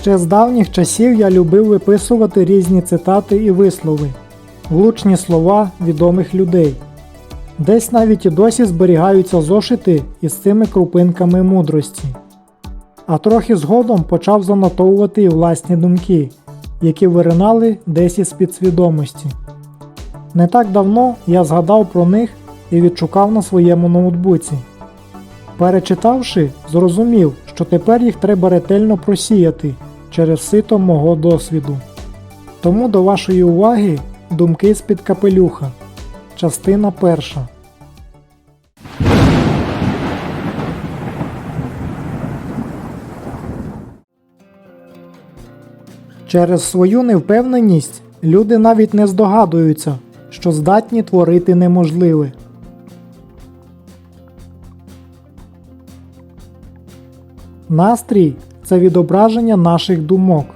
Ще з давніх часів я любив виписувати різні цитати і вислови, влучні слова відомих людей. Десь навіть і досі зберігаються зошити із цими крупинками мудрості. А трохи згодом почав занотовувати і власні думки, які виринали десь із підсвідомості. Не так давно я згадав про них і відшукав на своєму ноутбуці. Перечитавши, зрозумів, що тепер їх треба ретельно просіяти через сито мого досвіду. Тому до вашої уваги думки з-під капелюха. Частина перша. Через свою невпевненість люди навіть не здогадуються, що здатні творити неможливе. Настрій це відображення наших думок.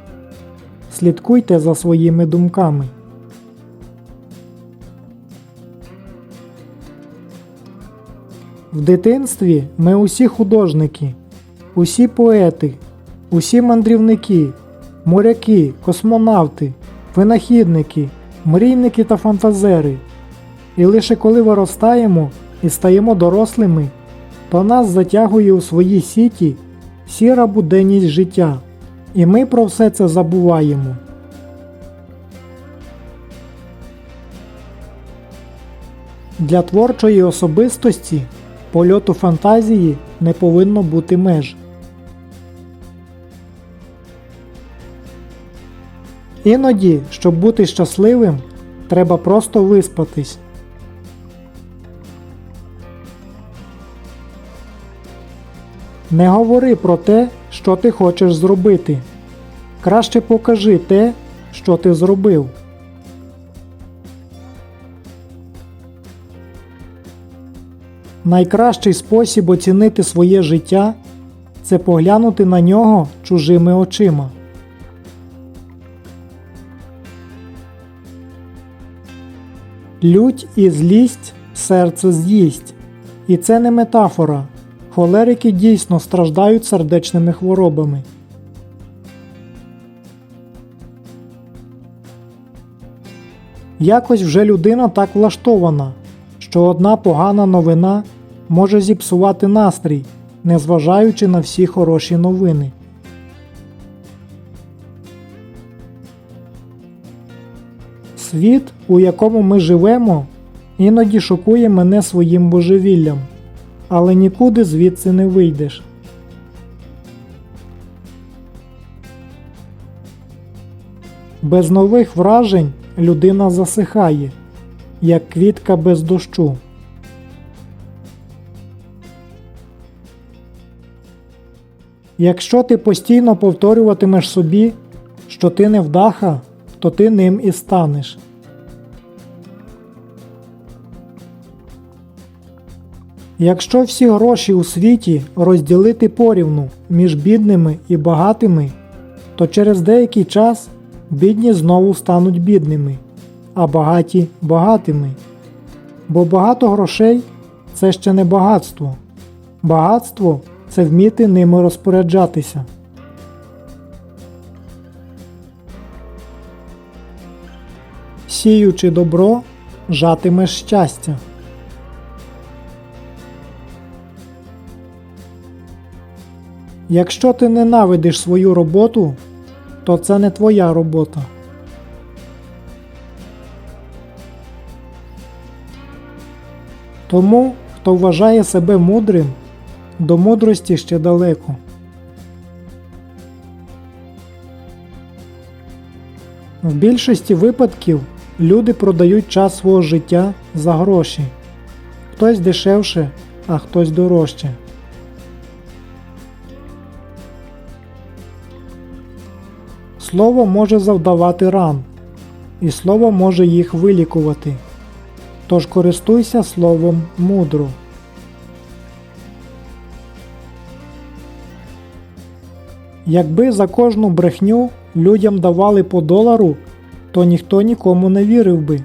Слідкуйте за своїми думками. В дитинстві ми усі художники, усі поети, усі мандрівники, моряки, космонавти, винахідники, мрійники та фантазери. І лише коли виростаємо і стаємо дорослими, то нас затягує у свої сіті сіра буденність життя, і ми про все це забуваємо. Для творчої особистості польоту фантазії не повинно бути меж. Іноді, щоб бути щасливим, треба просто виспатись. Не говори про те, що ти хочеш зробити. Краще покажи те, що ти зробив. Найкращий спосіб оцінити своє життя це поглянути на нього чужими очима. Лють і злість серце з'їсть. І це не метафора. Холерики дійсно страждають сердечними хворобами. Якось вже людина так влаштована, що одна погана новина може зіпсувати настрій, незважаючи на всі хороші новини. Світ, у якому ми живемо, іноді шокує мене своїм божевіллям, але нікуди звідси не вийдеш. Без нових вражень людина засихає, як квітка без дощу. Якщо ти постійно повторюватимеш собі, що ти не вдаха, то ти ним і станеш. Якщо всі гроші у світі розділити порівну між бідними і багатими, то через деякий час бідні знову стануть бідними, а багаті багатими. Бо багато грошей це ще не багатство. Багатство це вміти ними розпоряджатися. Сіючи добро, жатимеш щастя. Якщо ти ненавидиш свою роботу, то це не твоя робота. Тому, хто вважає себе мудрим, до мудрості ще далеко. В більшості випадків люди продають час свого життя за гроші. Хтось дешевше, а хтось дорожче. Слово може завдавати ран, і слово може їх вилікувати. Тож користуйся словом мудро. Якби за кожну брехню людям давали по долару, то ніхто нікому не вірив би.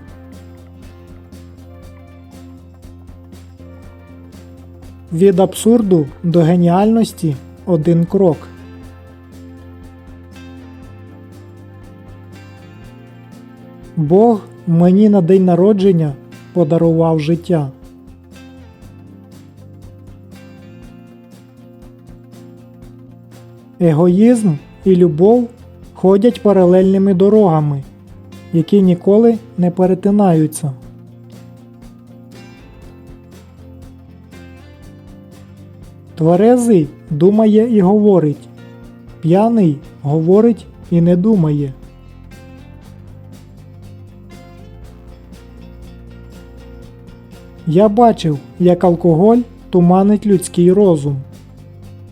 Від абсурду до геніальності один крок. Бог мені на день народження подарував життя. Егоїзм і любов ходять паралельними дорогами, які ніколи не перетинаються. Тверезий думає і говорить, п'яний говорить і не думає. Я бачив, як алкоголь туманить людський розум,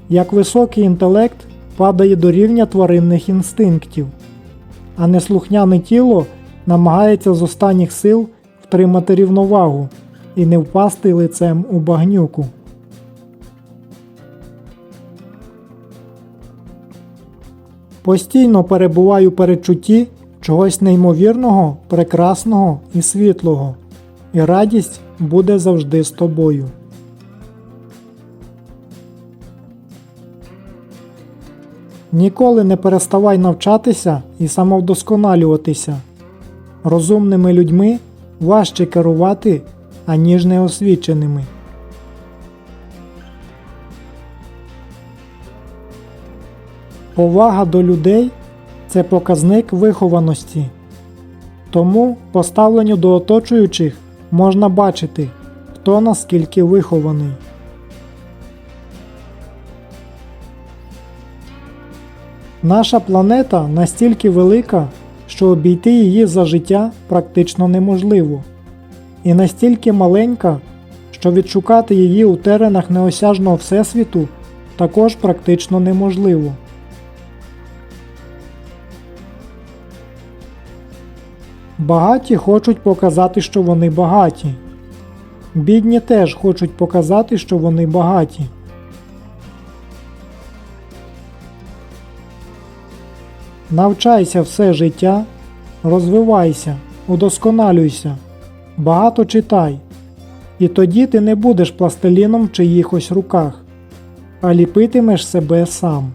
як високий інтелект падає до рівня тваринних інстинктів, а неслухняне тіло намагається з останніх сил втримати рівновагу і не впасти лицем у багнюку. Постійно перебуваю передчутті чогось неймовірного, прекрасного і світлого, і радість буде завжди з тобою. Ніколи не переставай навчатися і самовдосконалюватися. Розумними людьми важче керувати, аніж неосвіченими. Повага до людей це показник вихованості. Тому по ставленню до оточуючих можна бачити, хто наскільки вихований. Наша планета настільки велика, що обійти її за життя практично неможливо, і настільки маленька, що відшукати її у теренах неосяжного Всесвіту також практично неможливо. Багаті хочуть показати, що вони багаті. Бідні теж хочуть показати, що вони багаті. Навчайся все життя, розвивайся, удосконалюйся, багато читай. І тоді ти не будеш пластиліном в чиїхось руках, а ліпитимеш себе сам.